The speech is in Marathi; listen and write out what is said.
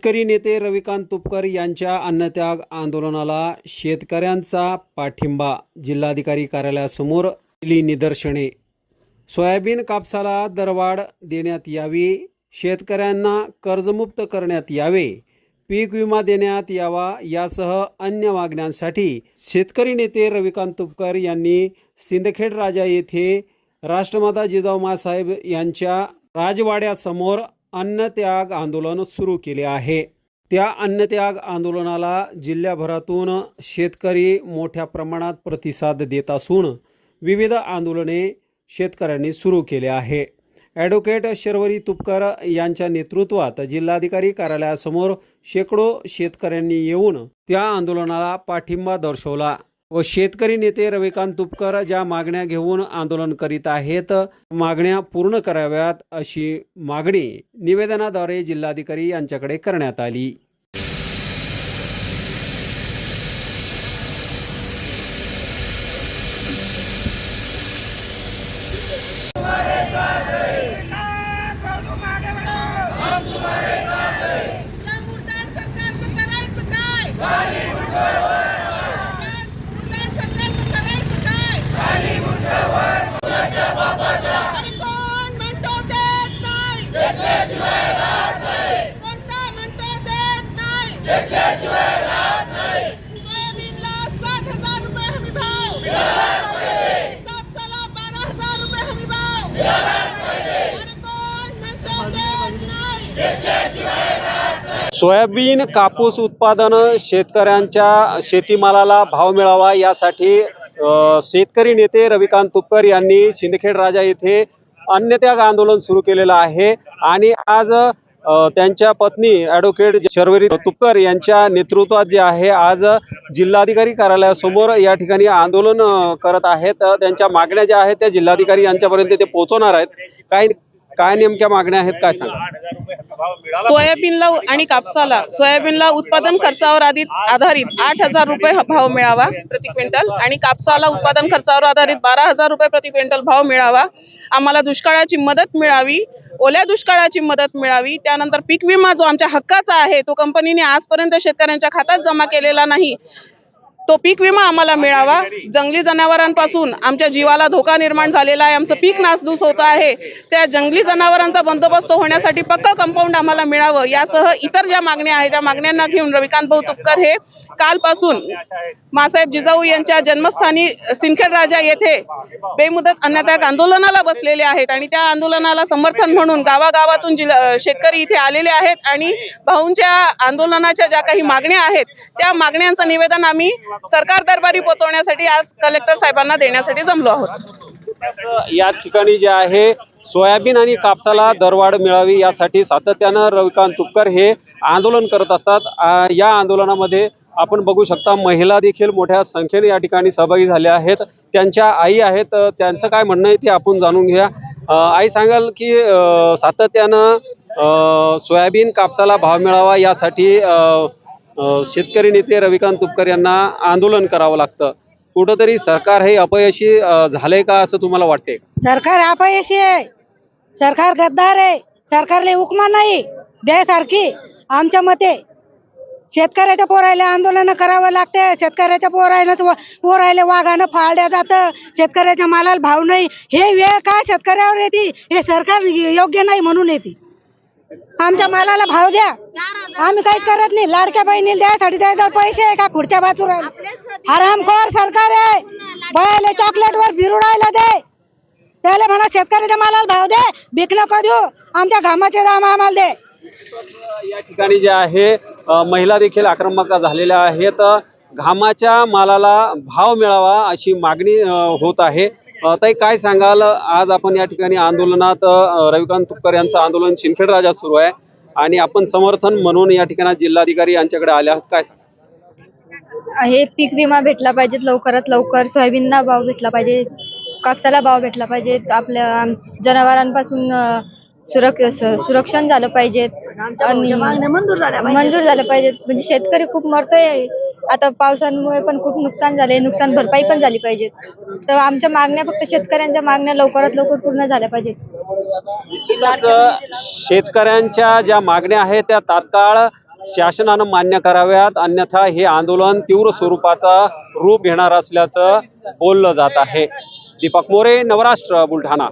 शेतकरी नेते रविकांत तुपकर यांच्या अन्नत्याग आंदोलनाला शेतकऱ्यांचा पाठिंबा जिल्हाधिकारी कार्यालयासमोर दिली निदर्शने. सोयाबीन कापसाला दरवाढ देण्यात यावी शेतकऱ्यांना कर्जमुक्त करण्यात यावे पीक विमा देण्यात यावा यासह अन्य मागण्यांसाठी शेतकरी नेते रविकांत तुपकर यांनी सिंदखेड राजा येथे राष्ट्रमाता जिजाऊ साहेब यांच्या राजवाड्यासमोर अन्नत्याग आंदोलन सुरू केले आहे. त्या अन्नत्याग आंदोलनाला जिल्ह्याभरातून शेतकरी मोठ्या प्रमाणात प्रतिसाद देत असून विविध आंदोलने शेतकऱ्यांनी सुरू केले आहे. ॲडव्होकेट शर्वरी तुपकर यांच्या नेतृत्वात जिल्हाधिकारी कार्यालयासमोर शेकडो शेतकऱ्यांनी येऊन त्या आंदोलनाला पाठिंबा दर्शवला. व शेतकरी नेते रविकांत तुपकर ज्या मागण्या घेऊन आंदोलन करीत आहेत मागण्या पूर्ण कराव्यात अशी मागणी निवेदनाद्वारे जिल्हाधिकारी यांच्याकडे करण्यात आली या मुर्दार सरकारचं करायचं काय या मुर्दार सरकारचं करायचं काय अरे कोण म्हणतो देत नाही कोणता म्हणतो देत नाही सोयाबीनला सात हजार रुपये हमी भाव कापसाला बारा हजार रुपये हमी भाव अरे कोण म्हणतो देत नाही सोयाबीन कापूस उत्पादन शेतकऱ्यांच्या शेतीमालाला भाव मिळावा यासाठी शेतकरी नेते रविकांत तुपकर यांनी सिंदखेड राजा येथे अन्नत्याग आंदोलन सुरू केलेलं आहे. आणि आज त्यांच्या पत्नी ॲडव्होकेट शर्वरी तुपकर यांच्या नेतृत्वात जे आहे आज जिल्हाधिकारी कार्यालयासमोर या ठिकाणी आंदोलन करत आहेत. त्यांच्या मागण्या ज्या आहेत त्या जिल्हाधिकारी यांच्यापर्यंत ते पोहोचवणार आहेत. काही काय नेमक्या मागण्या आहेत काय सांगा? सोयाबीनला आणि कापसाला. सोयाबीनला उत्पादन खर्चावर आधी- आधारित आठ हजार रुपये भाव मिळावा प्रति क्विंटल आणि कापसाला उत्पादन खर्चावर आधारित बारा हजार रुपये प्रति क्विंटल भाव मिळावा. आम्हाला दुष्काळाची मदत मिळावी. ओल्या दुष्काळाची मदत मिळावी. त्यानंतर पीक विमा जो आमच्या हक्काचा आहे तो कंपनीने आजपर्यंत शेतकऱ्यांच्या खात्यात जमा केलेला नाही. तो पीक विमा आम्हाला मिळावा. जंगली जनावरांपासून आमच्या जीवाला धोका निर्माण झालेला आहे. आमचं पीक नासधूस होत आहे. त्या जंगली जनावरांचा बंदोबस्त होण्यासाठी पक्का कंपाऊंड आम्हाला मिळावं. यासह इतर ज्या मागण्या आहेत त्या मागण्यांना घेऊन रविकांत भाऊ तुपकर हे कालपासून मासाहेब जिजाऊ यांच्या जन्मस्थानी सिंदखेड राजा येथे बेमुदत अन्नत्याग आंदोलनाला बसलेले आहेत आणि त्या आंदोलनाला समर्थन म्हणून गावागावातून शेतकरी इथे आलेले आहेत आणि भाऊंच्या आंदोलनाच्या ज्या काही मागण्या आहेत त्या मागण्यांचं निवेदन आम्ही सरकार दरबारी पोहोचवण्यासाठी आज कलेक्टर साहेबांना देण्यासाठी जमलो आहोत. या ठिकाणी जे आहे सोयाबीन आणि कापसाला दरवाढ मिळावी यासाठी सातत्यानं रविकांत तुपकर हे आंदोलन करत असतात. या आंदोलनामध्ये आपण बघू शकता महिला देखील मोठ्या संख्येने या ठिकाणी सहभागी झाल्या आहेत. त्यांच्या आई आहेत त्यांचं काय म्हणणं आहे ते आपण जाणून घ्या आई सांगाल की सातत्यानं अ, सोयाबीन कापसाला भाव मिळावा यासाठी शेतकरी नेते रविकांत तुपकर यांना आंदोलन करावं लागतं. कुठंतरी सरकार हे अपयशी अ, झालंय का असं तुम्हाला वाटते सरकार अपयशी आहे. सरकार गद्दार आहे. सरकारला हुकमा नाही द्यायसारखी आमच्या मते. शेतकऱ्याच्या पोरायला आंदोलन करावं लागते शेतकऱ्याच्या पोरायलाच पोरायला वाघानं फाळल्या जातं. शेतकऱ्याच्या मालाला भाव नाही. हे वेळ काय शेतकऱ्यावर येते? हे सरकार योग्य नाही म्हणून येते. आमच्या मालाला भाव द्या. आम्ही काहीच करत नाही. लाडक्या बहिणीला द्यायसाठी द्यायचं पैसे आहे का? खुर्च्या बाजू राहिले हरामखोर सरकार आहे. बयाले चॉकलेट वर फिरुडायला दे. त्याला म्हणा शेतकऱ्याच्या मालाला भाव दे. भीक नको देऊ आमच्या घामाचे दाम आम्हाला दे. या ठिकाणी जे आहे महिला देखील आक्रमक झालेल्या आहेत. घामाच्या मालाला भाव मिळावा अशी मागणी होत आहे. ताई काय सांगाल? आज आपण या ठिकाणी आंदोलनात रविकांत तुपकर यांचं आंदोलन सिंदखेड राजा सुरू आहे आणि आपण समर्थन म्हणून या ठिकाणी जिल्हाधिकारी यांच्याकडे आले आहात. काय सांगा हे पीक विमा भेटला पाहिजे लवकरात लवकर सोयाबीनला भाव भेटला पाहिजे कापसाला भाव भेटला पाहिजे आपल्या जनावरांपासून सुरक सुरक्षण झालं पाहिजे. आणि मंजूर झालं पाहिजे म्हणजे शेतकरी खूप मरतोय. आता पावसामुळे पण खूप नुकसान झाले नुकसान भरपाई पण झाली पाहिजे तर आमच्या मागण्या फक्त शेतकऱ्यांच्या मागण्या लवकरात लवकर पूर्ण झाल्या पाहिजेत. शेतकऱ्यांच्या ज्या मागण्या आहेत त्या तात्काळ शासनानं मान्य कराव्यात. अन्यथा हे आंदोलन तीव्र स्वरूपाचा रूप घेणार असल्याचं बोललं जात आहे. दीपक मोरे नवराष्ट्र बुलढाणा.